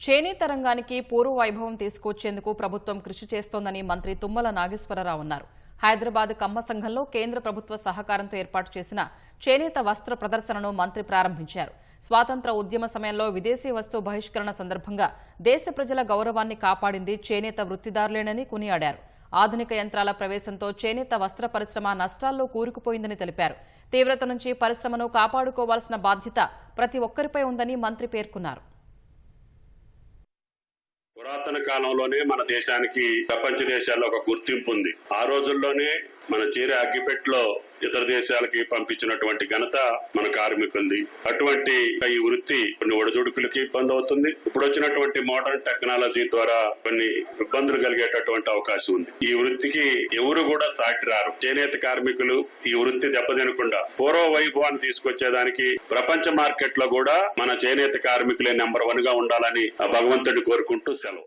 చేనేత రంగానికి పూర్వ వైభవం తీసుకొచ్చేందుకు ప్రభుత్వం కృషి చేస్తోందని మంత్రి తుమ్మల నాగేశ్వరరావు అన్నారు. హైదరాబాద్ కమ్మ సంఘంలో కేంద్ర ప్రభుత్వ సహకారంతో ఏర్పాటు చేసిన చేనేత వస్త్ర ప్రదర్శనను మంత్రి ప్రారంభించారు. స్వాతంత్ర ఉద్యమ సమయంలో విదేశీ వస్తు బహిష్కరణ సందర్భంగా దేశ ప్రజల గౌరవాన్ని కాపాడింది చేనేత వృత్తిదారులేనని కొనియాడారు. ఆధునిక యంత్రాల ప్రవేశంతో చేనేత వస్త్ర పరిశ్రమ నష్టాల్లో కూరుకుపోయిందని తెలిపారు. తీవ్రత నుంచి పరిశ్రమను కాపాడుకోవాల్సిన బాధ్యత ప్రతి ఒక్కరిపై ఉందని మంత్రి పేర్కొన్నారు. పురాతన కాలంలోనే మన దేశానికి ప్రపంచ దేశాల్లో ఒక గుర్తింపు ఉంది. ఆ రోజుల్లోనే మన చీర అగ్గిపెట్టెలో ఇతర దేశాలకి పంపించినటువంటి ఘనత మన కార్మికుంది అటువంటి ఈ వృత్తి కొన్ని ఒడిదుడుకులకి ఇబ్బంది అవుతుంది. ఇప్పుడు వచ్చినటువంటి మోడర్న్ టెక్నాలజీ ద్వారా కొన్ని ఇబ్బందులు కలిగేటటువంటి అవకాశం ఉంది. ఈ వృత్తికి ఎవరు కూడా సాటి రారు. చేనేత కార్మికులు ఈ వృత్తి దెబ్బతినకుండా పూర్వ వైభవాన్ని తీసుకొచ్చేదానికి ప్రపంచ మార్కెట్లో కూడా మన చేనేత కార్మికులే నెంబర్ వన్గా ఉండాలని ఆ భగవంతుడిని కోరుకుంటూ సెలవు.